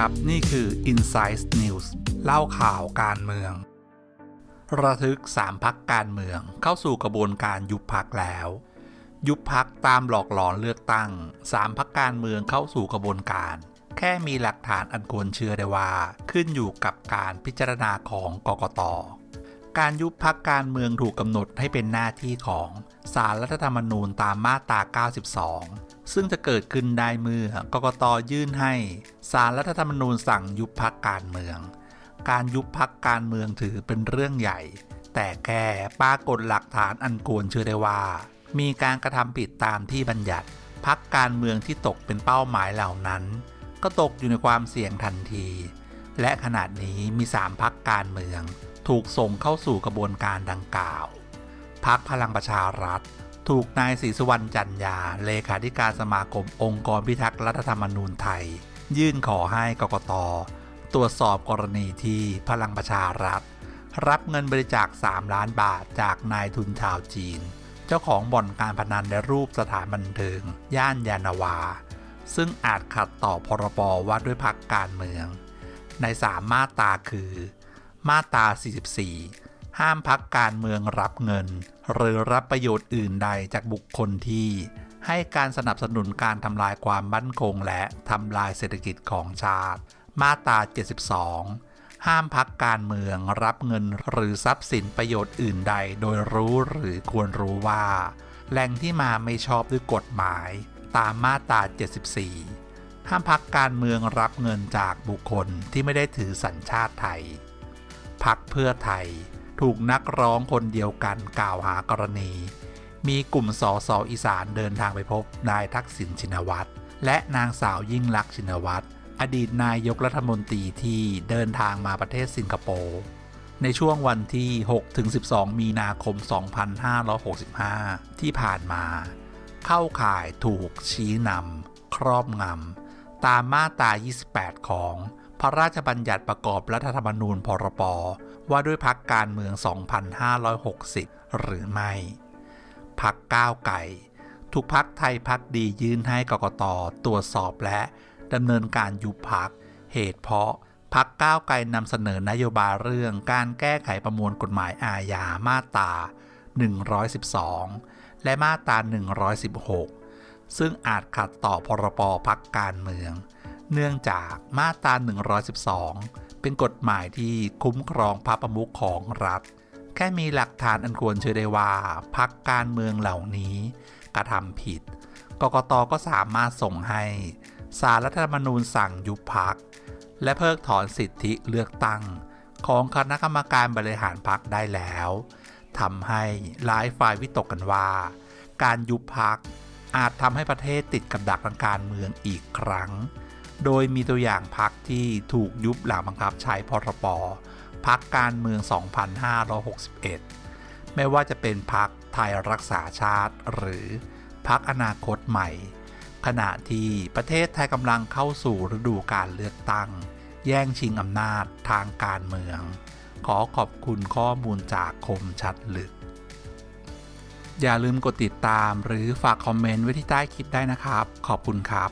ครับ นี่คือ Insight News เล่าข่าวการเมือง ระทึก 3 พักการเมืองเข้าสู่กระบวนการยุบพักแล้ว ยุบพักตามหลอกหลอนเลือกตั้ง 3 พักการเมืองเข้าสู่กระบวนการ แค่มีหลักฐานอันควรเชื่อได้ว่า ขึ้นอยู่กับการพิจารณาของกกตการยุบพักการเมืองถูกกำหนดให้เป็นหน้าที่ของสารรัฐธรรมนูญตามมาตรา 92 ซึ่งจะเกิดขึ้นได้เมื่อกกตยื่นให้สารรัฐธรรมนูญสั่งยุบพักการเมือง การยุบพักการเมืองถือเป็นเรื่องใหญ่ แต่แค่ปรากฏหลักฐานอันควรเชื่อได้ว่า มีการกระทำผิดตามที่บัญญัติ พักการเมืองที่ตกเป็นเป้าหมายเหล่านั้น ก็ตกอยู่ในความเสี่ยงทันที และขณะนี้มี3พักการเมือง ถูกส่งเข้าสู่กระบวนการดังกล่าวพักพลังประชารัฐ ถูกนายศรีสุวรรณจันยา เลขาธิการสมาคมองค์กรพิทักษ์รัฐธรรมนูญไทย ยื่นขอให้กกต ตรวจสอบกรณีที่พลังประชารัฐ รับเงินบริจาค 3 ล้านบาทจากนายทุนชาวจีน เจ้าของบ่อนการพนันในรูปสถานบันเทิง ย่านยานาวา ซึ่งอาจขัดต่อพรบว่าด้วยพักการเมือง ในสามมาตราคือ มาตรา44 ห้ามพักการเมืองรับเงิน หรือรับประโยชน์อื่นใดจากบุคคลที่ ให้การสนับสนุนการทำลายความมั่นคงและทำลายเศรษฐกิจของชาติ มาตรา 72ห้ามพักการเมืองรับเงินหรือทรัพย์สินประโยชน์อื่นใดโดยรู้หรือควรรู้ว่า แหล่งที่มาไม่ชอบด้วยกฎหมาย ตามมาตรา 74 ห้ามพักการเมืองรับเงินจากบุคคลที่ไม่ได้ถือสัญชาติไทย พักเพื่อไทย ถูกนักร้องคนเดียวกันกล่าวหากรณี มีกลุ่มสอสออีสานเดินทางไปพบนายทักษิณชินวัตรและนางสาวยิ่งลักษณ์ชินวัตรอดีตนายกรัฐมนตรีที่เดินทางมาประเทศสิงคโปร์ในช่วงวันที่ 6-12 มีนาคม 2565 ที่ผ่านมา เข้าข่ายถูกชี้นำครอบงำตามมาตรา 28 ของ พระราชบัญญัติประกอบรัฐธรรมนูญพรปว่าด้วยพักการเมือง 2560 หรือไม่พักก้าวไก่ถูกพักไทยพักดียื่นให้กกตตรวจสอบและดำเนินการยุบพัก เหตุเพราะพักก้าวไกลนำเสนอนโยบายเรื่องการแก้ไขประมวลกฎหมายอาญามาตรา 112 และมาตรา 116 ซึ่งอาจขัดต่อพรบพักการเมือง เนื่องจากมาตรา 112 เป็นกฎหมายที่คุ้มครองพระประมุขของรัฐ แค่มีหลักฐานอันควรเชื่อได้ว่าพักการเมืองเหล่านี้กระทำผิด กกตก็สามารถส่งให้สารรัฐธรรมนูญสั่งยุบพัก และเพิกถอนสิทธิเลือกตั้ง ของคณะกรรมการบริหารพักได้แล้วทำให้หลายฝ่ายวิตกกันว่า การยุบพักอาจทำให้ประเทศติดกับดักทางการเมืองอีกครั้ง โดยมีตัวอย่างพักที่ถูกยุบหลังบังคับใช้พรปพักการเมือง 2561 ไม่ว่าจะเป็นพักไทยรักษาชาติ หรือพักอนาคตใหม่ ขณะที่ประเทศไทยกำลังเข้าสู่ฤดูการเลือกตั้ง แย่งชิงอำนาจทางการเมือง ขอขอบคุณข้อมูลจากคมชัดลึก อย่าลืมกดติดตามหรือฝากคอมเมนต์ไว้ที่ใต้คลิปได้นะครับ ขอบคุณครับ